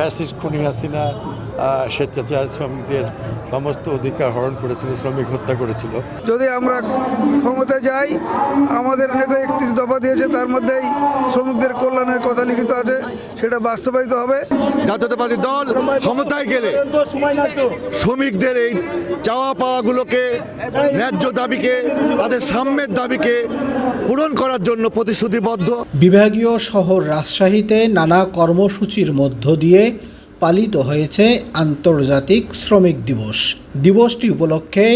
Fascist খুনি হাসিনা আহ, স্বেচ্ছাচার শ্রমিকদের সমস্ত অধিকার হরণ করেছিল শ্রমিক হত্যা করেছিল। যদি আমরা ক্ষমতায় যাই আমাদের নেতা একত্রিশ দফা দিয়েছে তার মধ্যেই শ্রমিকদের কল্যাণের কথা লিখিত আছে সেটা বাস্তবায়িত হবে। জাতীয়তাবাদী দল ক্ষমতায় গেলে শ্রমিকদের এই চাওয়া পাওয়াগুলোকে ন্যায্য দাবিকে তাদের সাম্যের দাবিকে পূরণ করার জন্য প্রতিশ্রুতিবদ্ধ। বিভাগীয় শহর রাজশাহীতে নানা কর্মসূচির মধ্য দিয়ে পালিত হয়েছে আন্তর্জাতিক শ্রমিক দিবস। দিবসটি উপলক্ষে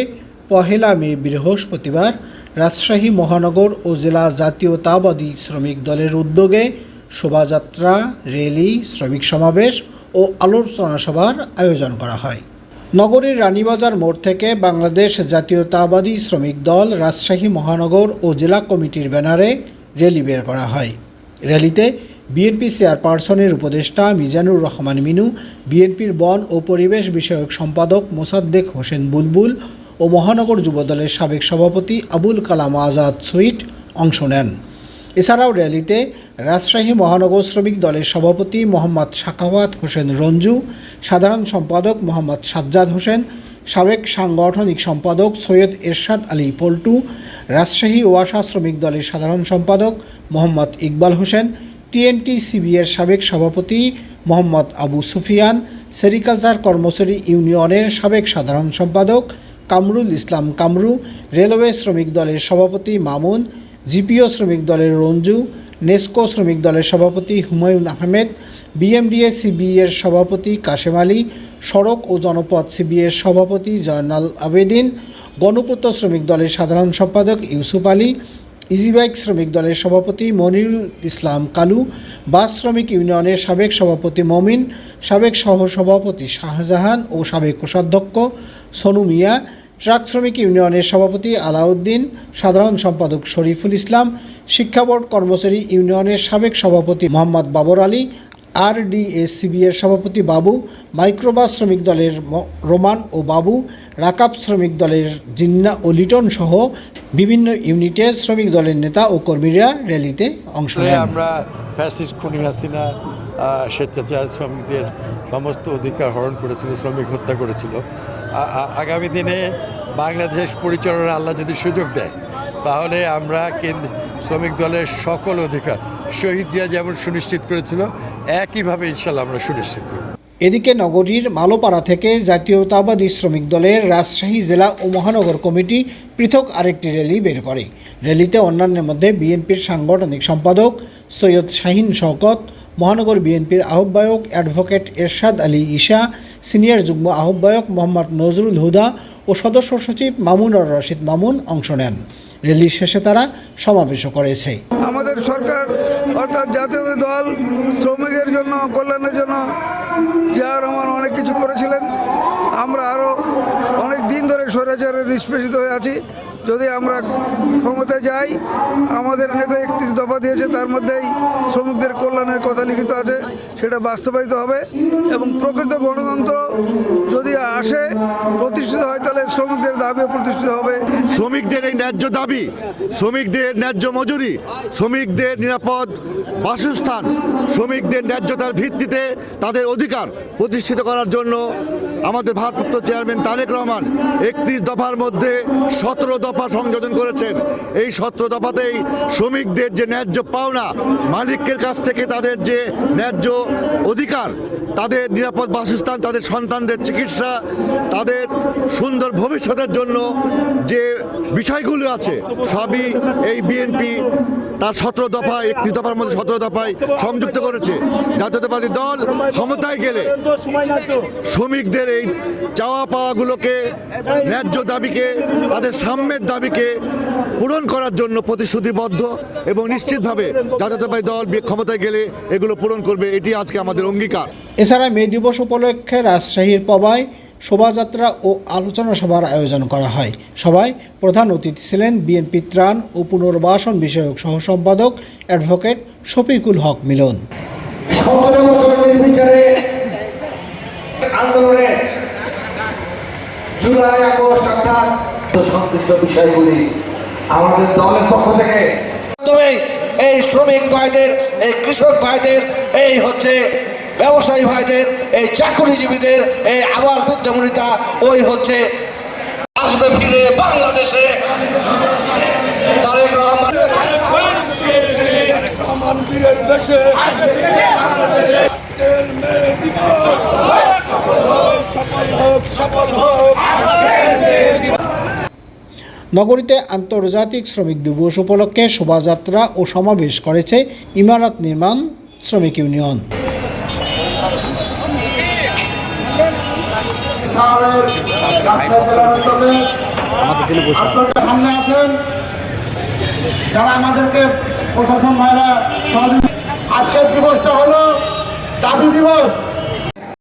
পহেলা মে বৃহস্পতিবার রাজশাহী, মহানগর ও জেলা জাতীয়তাবাদী শ্রমিক দলের উদ্যোগে শোভাযাত্রা, র্যালি, শ্রমিক সমাবেশ ও আলোচনা সভার আয়োজন করা হয়। নগরীর রানীবাজার মোড় থেকে বাংলাদেশ জাতীয়তাবাদী শ্রমিক দল রাজশাহী, মহানগর ও জেলা কমিটির ব্যানারে র্যালি বের করা হয়। র্যালিতে বিএনপি চেয়ারপারসনের উপদেষ্টা মিজানুর রহমান মিনু, বিএনপির বন ও পরিবেশ বিষয়ক সম্পাদক মোসাদ্দেক হোসেন বুলবুল ও মহানগর যুবদলের সাবেক সভাপতি আবুল কালাম আজাদ সুইট অংশ নেন। এছাড়াও র্যালিতে রাজশাহী মহানগর শ্রমিক দলের সভাপতি মোহাম্মদ সাখাওয়াত হোসেন রঞ্জু, সাধারণ সম্পাদক মোহাম্মদ সাজ্জাদ হোসেন, সাবেক সাংগঠনিক সম্পাদক সৈয়দ এরশাদ আলী পল্টু, রাজশাহী ওয়াসা শ্রমিক দলের সাধারণ সম্পাদক মোহাম্মদ ইকবাল হোসেন টিএনটি সিবিএর সাবেক সভাপতি মোহাম্মদ আবু সুফিয়ান, সেরিকালচার কর্মচারী ইউনিয়নের সাবেক সাধারণ সম্পাদক কামরুল ইসলাম কামরু, রেলওয়ে শ্রমিক দলের সভাপতি মামুন, জিপিও শ্রমিক দলের রঞ্জু, নেস্কো শ্রমিক দলের সভাপতি হুমায়ুন আহমেদ, বিএমডিএ সিবিএর সভাপতি কাশেম আলী, সড়ক ও জনপথ সিবিএর সভাপতি জয়নাল আবেদিন, গণপূর্ত শ্রমিক দলের সাধারণ সম্পাদক ইউসুফ আলী ইজিবাইক শ্রমিক দলের সভাপতি মনিরুল ইসলাম কালু, বাস শ্রমিক ইউনিয়নের সাবেক সভাপতি মমিন, সাবেক সহ সভাপতি শাহজাহান ও সাবেক কোষাধ্যক্ষ সনু মিয়া, ট্রাক শ্রমিক ইউনিয়নের সভাপতি আলাউদ্দিন, সাধারণ সম্পাদক শরীফুল ইসলাম, শিক্ষা বোর্ড কর্মচারী ইউনিয়নের সাবেক সভাপতি মোহাম্মদ বাবর আলী আর এর সভাপতি বাবু মাইক্রোবাস শ্রমিক দলের রোমান ও বাবু রাকাব শ্রমিক দলের জিন্না ও লিটন সহ বিভিন্ন ইউনিটের শ্রমিক দলের নেতা ও কর্মীরা র্যালিতে অংশ নেন। আমরা ফ্যাসিস্ট খুনি হাসিনা স্বেচ্ছাচার শ্রমিকদের সমস্ত অধিকার হরণ করেছিল শ্রমিক হত্যা করেছিল। আগামী দিনে বাংলাদেশ পরিচালনার আল্লাহ যদি সুযোগ দেয় তাহলে আমরা কেন্দ্র শ্রমিক দলের সকল অধিকার শহীদ জিয়া যেমন সুনিশ্চিত করেছিল, একইভাবে ইনশাল্লাহ আমরা সুনিশ্চিত করব। এদিকে নগরীর মালোপাড়া থেকে জাতীয়তাবাদী শ্রমিক দলের রাজশাহী জেলা ও মহানগর কমিটি পৃথক আরেকটি র্যালি বের করে। র্যালিতে অন্যান্যের মধ্যে বিএনপির সাংগঠনিক সম্পাদক সৈয়দ শাহিন শওকত মহানগর বিএনপির আহ্বায়ক অ্যাডভোকেট এরশাদ আলী ঈশা, সিনিয়র যুগ্ম আহ্বায়ক মোহাম্মদ নজরুল হুদা ও সদস্য সচিব মামুনুর রশিদ মামুন অংশ নেন। র্যালি শেষে তারা সমাবেশও করেছে। আমাদের সরকার, অর্থাৎ জাতীয় দল, শ্রমিকের জন্য, কল্যাণের জন্য জিয়া রহমান অনেক কিছু করেছিলেন। আমরা আরও অনেক দিন ধরে স্বৈরাচারের নিষ্পেষিত হয়ে আছি। যদি আমরা ক্ষমতায় যাই, আমাদের নেতা একত্রিশ দফা দিয়েছে, তার মধ্যেই শ্রমিকদের কল্যাণের কথা লিখিত আছে, সেটা বাস্তবায়িত হবে। এবং প্রকৃত গণতন্ত্র যদি আসে, প্রতিষ্ঠিত হয়, তাহলে শ্রমিকদের দাবিও প্রতিষ্ঠিত হবে। শ্রমিকদের এই ন্যায্য দাবি, শ্রমিকদের ন্যায্য মজুরি, শ্রমিকদের নিরাপদ বাসস্থান, শ্রমিকদের ন্যায্যতার ভিত্তিতে তাদের অধিকার প্রতিষ্ঠিত করার জন্য আমাদের ভারপ্রাপ্ত চেয়ারম্যান তারেক রহমান একত্রিশ দফার মধ্যে সতেরো দফা সংযোজন করেছেন। এই সতেরো দফাতেই শ্রমিকদের যে ন্যায্য পাওনা মালিকের কাছ থেকে তাদের যে ন্যায্য অধিকার, তাদের নিরাপদ বাসস্থান, তাদের সন্তানদের চিকিৎসা, তাদের সুন্দর ভবিষ্যতের জন্য যে বিষয়গুলো আছে, সবই এই বিএনপি তার সতেরো দফা একত্রিশ দফার মধ্যে সতেরো দফায় সংযুক্ত করেছে। জাতীয়তাবাদী দল ক্ষমতায় গেলে শ্রমিকদের এই চাওয়া পাওয়াগুলোকে ন্যায্য দাবিকে তাদের সাম্যের দাবিকে পূরণ করার জন্য প্রতিশ্রুতিবদ্ধ এবং নিশ্চিতভাবে জাতীয়তাবাদী দল ক্ষমতায় গেলে এগুলো পূরণ করবে এটি আজকে আমাদের অঙ্গীকার। এছাড়া মে দিবস উপলক্ষে রাজশাহীর পবায় শোভাযাত্রা ও আলোচনা সভার আয়োজন করা হয়। সবাই প্রধান অতিথি ছিলেন বিএনপি ত্রাণ ও পুনর্বাসন বিষয়ক সহ সম্পাদক অ্যাডভোকেট শফিকুল হক মিলন। আন্দোলনে জুলাই আগস্ট অর্থাৎ সংশ্লিষ্ট বিষয়গুলি আমাদের দলের পক্ষ থেকে। এই শ্রমিক ভাইদের এই কৃষক ভাইদের এই হচ্ছে ব্যবসায়ী ভাইদের এই চাকরিজীবীদের এই আবার বুদ্ধমনিতা ওই হচ্ছে আসবে ফিরে বাংলাদেশে। তারেক রহমান নগরীতে আন্তর্জাতিক শ্রমিক দিবস উপলক্ষে শোভাযাত্রা ও সমাবেশ করেছে ইমারত নির্মাণ শ্রমিক ইউনিয়ন। যারা আমাদেরকে প্রশাসন ভাইরা আজকের দিবসটা হলো দাবি দিবস।